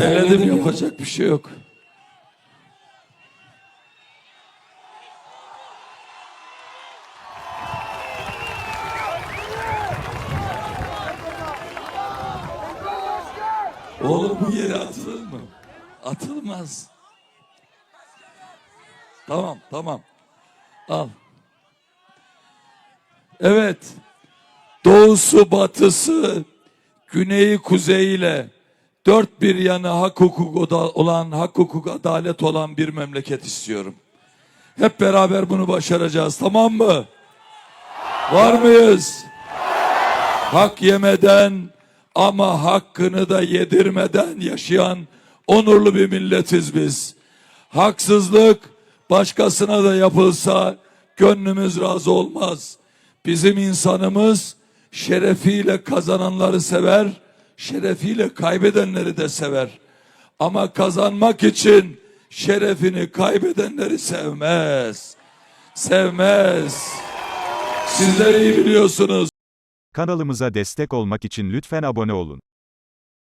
Eledim yapacak bir şey yok. Oğlum bu yere atılır mı? Atılmaz. Tamam, tamam. Al. Evet. Doğusu, batısı, güneyi, kuzeyiyle dört bir yanı hak hukuk olan, hak hukuk adalet olan bir memleket istiyorum. Hep beraber bunu başaracağız, tamam mı? Var mıyız? Hak yemeden ama hakkını da yedirmeden yaşayan onurlu bir milletiz biz. Haksızlık başkasına da yapılsa gönlümüz razı olmaz. Bizim insanımız şerefiyle kazananları sever, şerefiyle kaybedenleri de sever. Ama kazanmak için şerefini kaybedenleri sevmez. Sevmez. Sizler iyi biliyorsunuz. Kanalımıza destek olmak için lütfen abone olun.